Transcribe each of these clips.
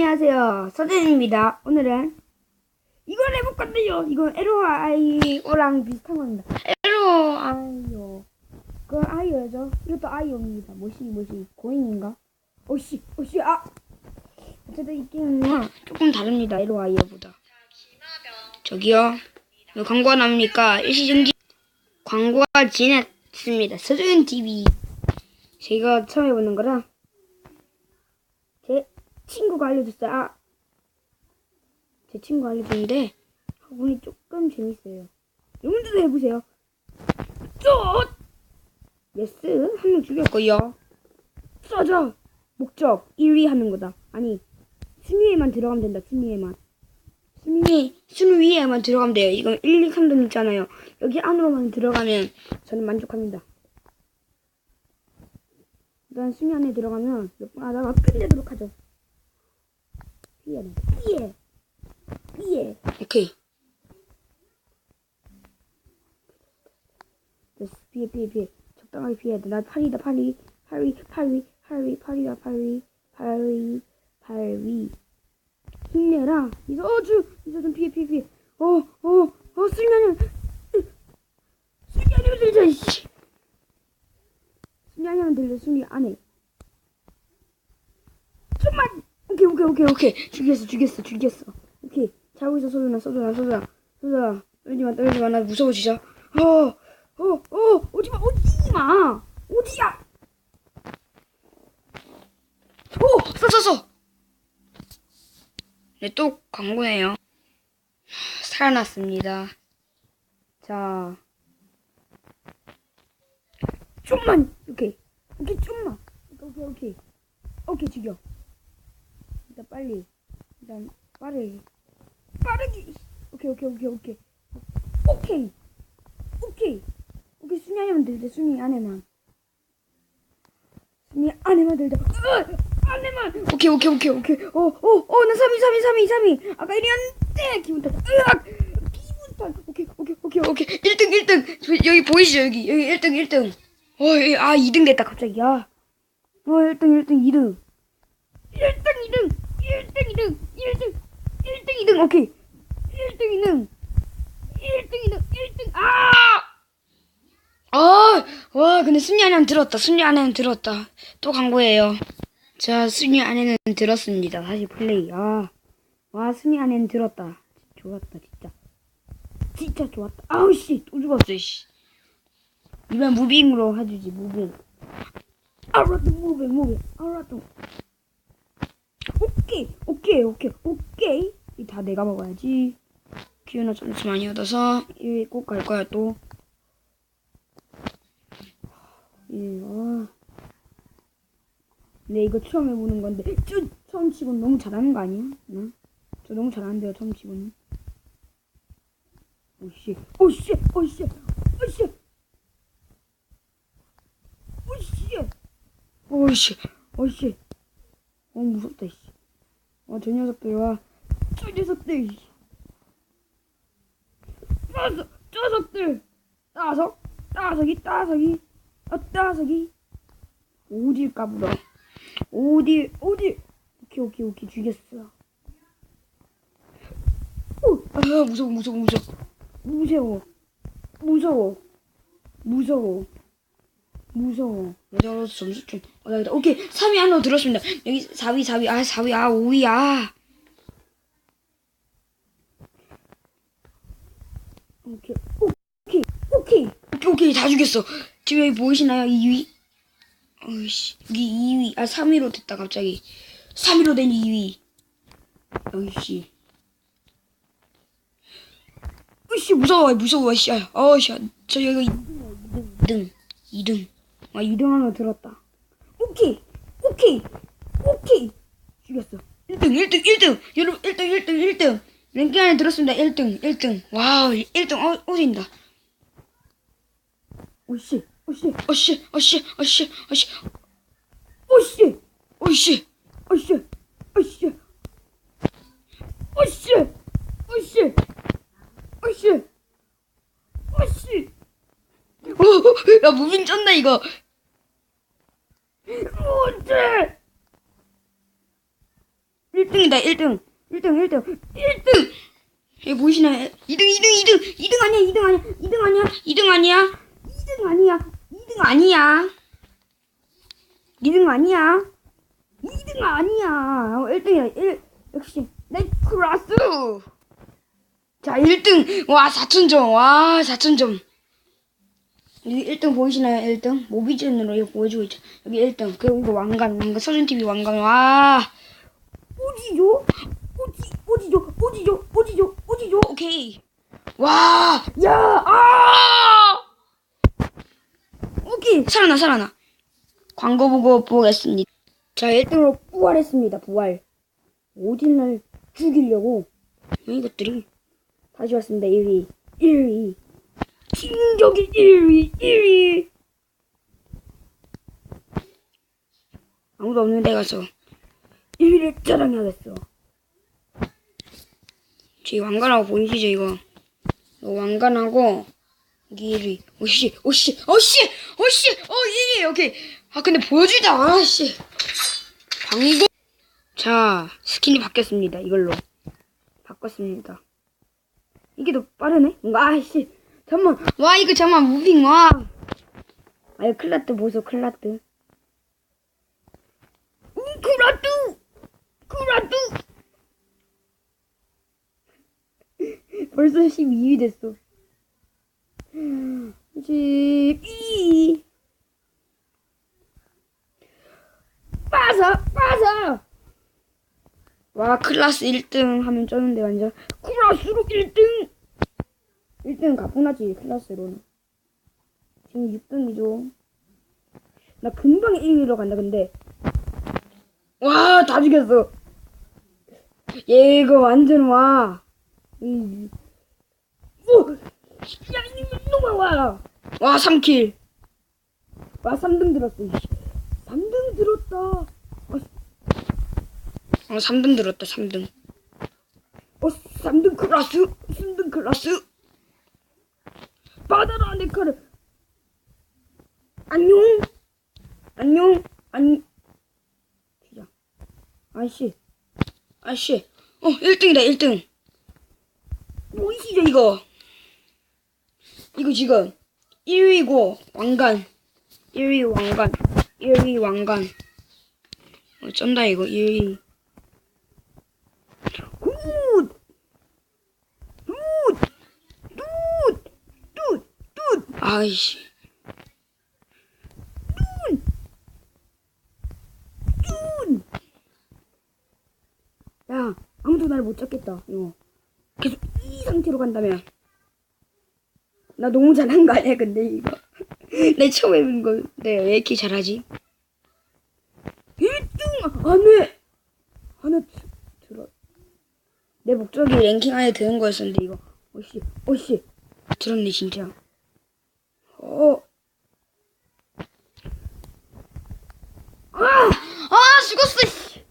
안녕하세요. 서진입니다. 오늘은 이걸 해볼 건데요. 이건 에로아이오랑 비슷한 겁니다. 에로아이오. 그건 아이오죠. 이것도 아이오입니다. 뭐시, 뭐시, 고인인가? 오씨, 오씨, 아! 어쨌든 이 게임은 조금 다릅니다. 에로아이오보다. 저기요. 왜 광고가 나옵니까? 일시정지 광고가 지났습니다. 서준 TV. 제가 처음 해보는 거라 제 친구가 알려줬어요. 아, 제 친구가 알려줬는데 보니 조금 재밌어요. 여러분들도 해보세요. 쪼! 예스 한 명 죽였고요. 써져 목적 1위 하는 거다. 아니 순위에만 들어가면 된다. 순위에만. 순위 순위에만 들어가면 돼요. 이건 1, 2, 3등 있잖아요. 여기 안으로만 들어가면 저는 만족합니다. 일단 순위 안에 들어가면 몇 번 하다가 끝내도록 하죠. 위에 위에 오케이. 됐어. 피해 피해 피해. 적당하게 피해야 돼나 파리다 파리 파리 파리 파리 파리다 파리 파리 파리 힘내라. 이제 어주. 이제 좀 피해 피해 피해. 어어어 쓸면은 쓸면이 들려 씨. 쓸면이 들려 숨이 안해 오케이, 오케이, 오케이, 오케이. 죽였어, 죽였어, 죽였어. 오케이. 자고 있어, 소준아, 소준아, 소준아. 소준아, 떨지 마, 떨지 마. 나 무서워, 진짜. 어, 어, 어, 오지 마, 오지 마! 어디야? 오! 썼었어! 네, 또 광고네요. 살아났습니다. 자. 좀만! 오케이. 오케이, 좀만! 오케이, 오케이. 오케이, 죽여. 일단 빨리. 일단 빠르게. 빠르게! 오케이, 오케이, 오케이, 오케이. 오케이! 오케이! 오케이, 순위 안에만 들자, 순위 안에만. 순위 안에만 들자. 으! 안에만! 오케이, 오케이, 오케이, 오케이. 어, 어, 어, 나 3위, 3위, 3위, 3위! 아까 1위였는데! 기분 탓. 으악! 기분 탓. 오케이, 오케이, 오케이, 오케이. 1등, 1등! 저, 여기 보이시죠, 여기? 여기 1등, 1등. 어, 여기, 아, 2등 됐다, 갑자기. 야. 어, 1등, 1등, 2등. 1등, 2등! 1등, 2등! 1등! 1등, 2등! 오케이. 1등, 2등! 1등, 2등! 1등! 아! 아! 와, 근데 순위 안에는 들었다. 순위 안에는 들었다. 또 광고예요. 자, 순위 안에는 들었습니다. 다시 플레이. 아. 와, 순위 안에는 들었다. 좋았다, 진짜. 진짜 좋았다. 아우, 씨. 또 죽었어, 씨. 이번 무빙으로 해주지, 무빙. 알았다, 무빙, 무빙. 알았다. 오케이, 오케이, 오케이, 오케이. 이다 내가 먹어야지. 기운을 점수 많이 얻어서 이꼭갈 거야 또. 예, 아. 네 이거 처음 해보는 건데 쭈 처음 치고는 너무 잘하는 거 아니야? 응? 저 너무 잘하는데요 처음 치고는. 오씨, 오씨, 오씨, 오씨, 오씨, 오씨, 오씨. 어 무섭다 씨. 와저 녀석들 와. 저 녀석들. 씨. 녀석, 녀석들. 따석, 따석이, 따석이, 아 따석이. 어딜 까불어. 어디, 어디. 오케이, 오케이, 오케이, 죽였어. 오, 아 무서워, 무서워, 무서워. 무서워, 무서워, 무서워. 무서워. 여자로서 점수 좀. 어, 나, 오케이. 3위 안으로 들었습니다. 여기 4위, 4위, 아, 4위, 아, 5위, 아. 오케이. 오케이. 오케이. 오케이, 오케이. 다 죽였어. 지금 여기 보이시나요? 2위? 어이씨. 여기 2위. 아, 3위로 됐다, 갑자기. 3위로 된 2위. 어이씨. 어이씨, 무서워, 무서워, 씨. 어이씨. 저 여기 2등. 2등. 아, 2등 하나 들었다. 오케이! 오케이! 오케이! 죽였어. 1등, 1등, 1등! 여러분, 1등, 1등, 1등! 랭킹 안에 들었습니다. 1등, 1등. 와우, 1등, 어, 어딘다. 오씨, 오씨, 오씨, 오씨, 오씨, 오씨. 오씨! 오씨! 오씨! 오씨! 오씨! 오씨! 오씨! 오씨! 오, 야 무빙 쩐다 이거. 1등! 1등이다, 1등. 1등, 1등. 1등! 이 보이시나요? 2등, 2등, 2등! 2등 아니야, 2등 아니야, 2등 아니야, 2등 아니야, 2등 아니야, 2등 아니야. 2등 아니야. 2등 아니야. 1등이야, 1. 역시, 네이클라스! 자, 1등! 와, 4천점 와, 4천점 여기 1등 보이시나요? 1등? 모비즌으로 이거 보여주고 있죠. 여기 1등. 그리고 이거 왕관 왕관 서준TV 왕관. 와! 어디죠? 어디 어디죠? 어디죠? 어디죠? 어디죠? 오케이. 와 야 아! 오케이. 살아나 살아나. 광고 보고 보겠습니다. 자 1등으로 부활했습니다 부활. 오딘을 죽이려고. 이것들이. 다시 왔습니다 1위. 1위 진격의 1위 1위. 아무도 없는 데 가서 1위를 자랑해야겠어. 제 왕관하고 보이시죠 이거. 이거 왕관하고 여기 1위. 오씨 오씨 오씨 오씨 어 1위 오케이 아 근데 보여주자 아씨. 광고. 자 스킨이 바뀌었습니다 이걸로. 바꿨습니다. 이게 더 빠르네? 뭔가 아씨 잠만. 와 이거 잠만 무빙 와. 아유 클라트 보소 클라트. 음 클라트! 클라트! 벌써 12위 됐어. 12 빠서 빠서 와 클라스 1등 하면 쩌는데 완전. 클라스로 1등 1등 가뿐하지 클라스로는. 지금 6등이죠. 나 금방 1위로 간다 근데. 와 다 죽였어. 얘 이거 완전 와. 이- 오! 야 이놈아 와와 3킬. 와 3등 들었어 이씨. 3등 들었다. 어, 어 3등 들었다 3등. 어 3등 클라스 3등 클라스 받아라 내 칼을 안녕. 안녕. 안. 진짜 아이씨. 아이씨. 어 1등이다 1등. 뭐이시죠 이거? 이거 지금 1위고 왕관. 1위 왕관. 1위 왕관. 어 쩐다 이거. 1위 아이씨. 굿! 야 아무도 날 못 잡겠다 이거 계속 이 상태로 간다면 나 너무 잘한 거 아니야 근데 이거. 내 처음 해본 건데 왜 이렇게 잘하지? 1등 안해! 하나 드- 들어. 내 목적이 랭킹 안에 드는 거였었는데 이거. 어씨 어씨. 들었네 진짜 어 아! 아 죽었어 씨.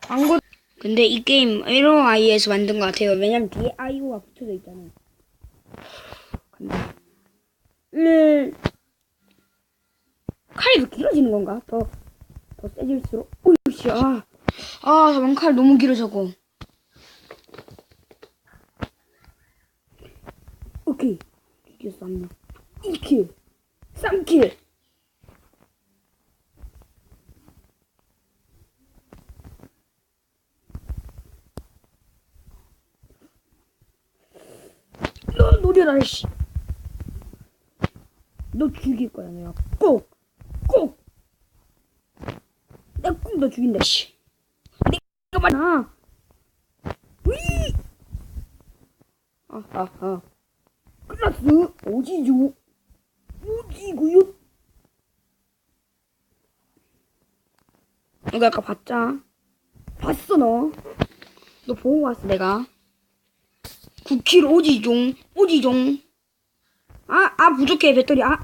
광고. 근데 이 게임 에로 아이에서 만든 것 같아요. 왜냐면 뒤에 아이오가 붙여져 있잖아요. 근데. 음. 칼이 더 길어지는 건가? 더, 더 세질수록. 오이씨. 아, 아 저번 칼 너무 길어 저거. 오케이 이겼어 한명 2킬 3킬 너 노려라 씨. 너 죽일 거야 내가 꼭 꼭. 내가 꼭 너 죽인다 씨. 내가 말아. 위. 아하하. 클라스 오지죠. 오지구요. 이거 아까 봤자. 봤어 너. 너 보고 왔어 내가. 9킬 오지종 오지종 아아 부족해 배터리 아아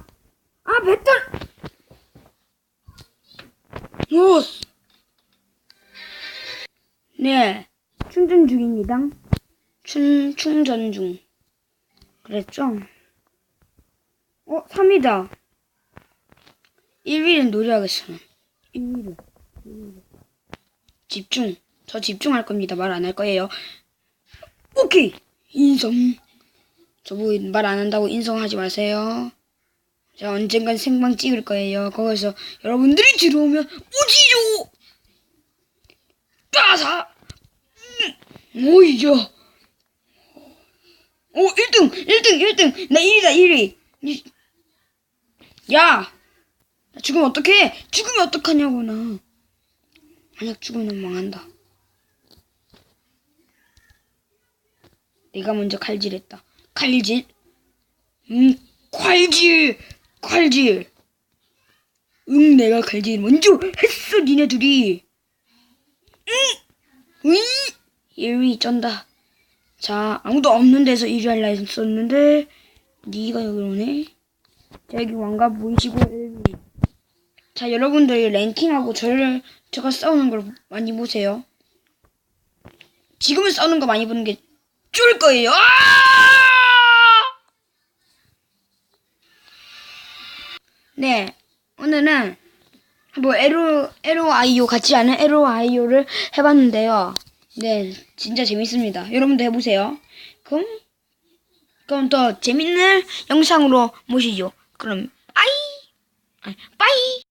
배터리 오. 네 충전 중입니다 충 충전 중 그랬죠 어 3위다 1위는 노려야겠어 1위를 집중. 저 집중할 겁니다. 말 안 할 거예요. 오케이. 인성. 저보고 말 안 한다고 인성하지 마세요. 제가 언젠간 생방 찍을 거예요. 거기서 여러분들이 들어오면 오지요. 빠사. 음, 오이죠. 오 1등 1등 1등 나 1위다 1위. 야. 나 죽으면 어떡해? 죽으면 어떡하냐고 나. 만약 죽으면 망한다. 내가 먼저 칼질했다. 칼질? 음, 칼질! 칼질! 응, 내가 칼질 먼저 했어, 니네 둘이. 응! 응! 1위 쩐다. 자, 아무도 없는 데서 1위 할라 했었는데, 니가 여기 오네? 자, 여기 왕가 보이시고 1위. 자, 여러분들이 랭킹하고 저를, 제가 싸우는 걸 많이 보세요. 지금은 싸우는 거 많이 보는 게 좋을 거예요. 아! 네, 오늘은 뭐 에로 에로 아이오 같지 않은 에로 아이오를 해봤는데요. 네, 진짜 재밌습니다. 여러분도 해보세요. 그럼 그럼 더 재밌는 영상으로 모시죠. 그럼 아니, 빠이.